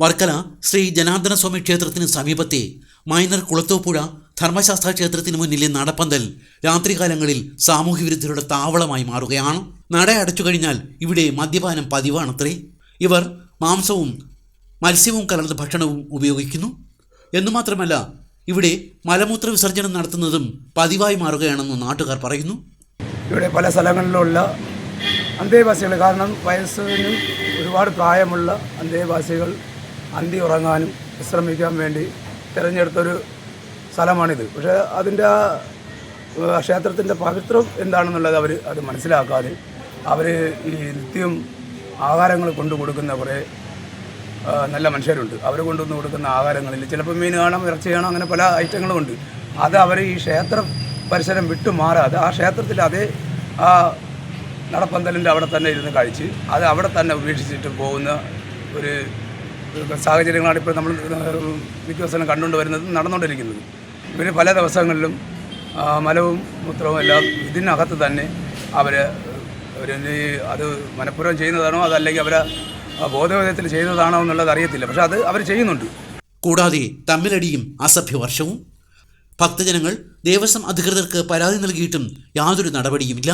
വർക്കല ശ്രീ ജനാർദ്ദന സ്വാമി ക്ഷേത്രത്തിന് സമീപത്തെ മൈനർ കുളത്തോപ്പുഴ ധർമ്മശാസ്ത്ര ക്ഷേത്രത്തിന് മുന്നിലെ നടപ്പന്തൽ രാത്രികാലങ്ങളിൽ സാമൂഹ്യവിരുദ്ധരുടെ താവളമായി മാറുകയാണ്. നട അടച്ചു കഴിഞ്ഞാൽ ഇവിടെ മദ്യപാനം പതിവാണത്രേ. ഇവർ മാംസവും മത്സ്യവും കലർന്ന ഭക്ഷണവും ഉപയോഗിക്കുന്നു. എന്നു മാത്രമല്ല ഇവിടെ മലമൂത്ര വിസർജനം നടത്തുന്നതും പതിവായി മാറുകയാണെന്ന് നാട്ടുകാർ പറയുന്നു. ഇവിടെ പല സ്ഥലങ്ങളിലുള്ള അന്തേവാസികൾ കാരണം വയസ്സിനും ഒരുപാട് പ്രായമുള്ള അന്തേവാസികൾ അന്തി ഉറങ്ങാനും വിശ്രമിക്കാൻ വേണ്ടി തിരഞ്ഞെടുത്തൊരു സ്ഥലമാണിത്. പക്ഷേ അതിന്റെ ആ ക്ഷേത്രത്തിന്റെ പവിത്രം എന്താണെന്നുള്ളത് അവർ അത് മനസ്സിലാക്കാതെ അവർ ഈ നിത്യം ആഹാരങ്ങൾ കൊണ്ടു കൊടുക്കുന്ന കുറേ നല്ല മനുഷ്യരുണ്ട്. അവർ കൊണ്ടുവന്ന് കൊടുക്കുന്ന ആഹാരങ്ങളിൽ ചിലപ്പോൾ മീൻ കാണാം ഇറച്ചി കാണാം അങ്ങനെ പല ഐറ്റങ്ങളും ഉണ്ട്. അത് അവർ ഈ ക്ഷേത്ര പരിസരം വിട്ടു മാറാതെ ആ ക്ഷേത്രത്തിൽ അതേ ആ നടപ്പന്തലിന്റെ അവിടെ തന്നെ ഇരുന്ന് കഴിച്ച് അത് അവിടെ തന്നെ ഉപേക്ഷിച്ചിട്ട് പോകുന്ന ഒരു സാഹചര്യങ്ങളാണ് ഇപ്പോൾ നമ്മൾ മിക്ക ദിവസവും കണ്ടുകൊണ്ട് വരുന്നത് നടന്നുകൊണ്ടിരിക്കുന്നത്. ഇവർ പല ദിവസങ്ങളിലും മലവും മൂത്രവും എല്ലാം ഇതിനകത്ത് തന്നെ അവർ ഈ അത് മനഃപൂർവം ചെയ്യുന്നതാണോ അതല്ലെങ്കിൽ അവർ ബോധവിധത്തിൽ ചെയ്യുന്നതാണോ എന്നുള്ളത് അറിയത്തില്ല. പക്ഷെ അത് അവർ ചെയ്യുന്നുണ്ട്. കൂടാതെ തമ്മിലടിയും അസഭ്യവർഷവും. ഭക്തജനങ്ങൾ ദേവസ്വം അധികൃതർക്ക് പരാതി നൽകിയിട്ടും യാതൊരു നടപടിയുമില്ല.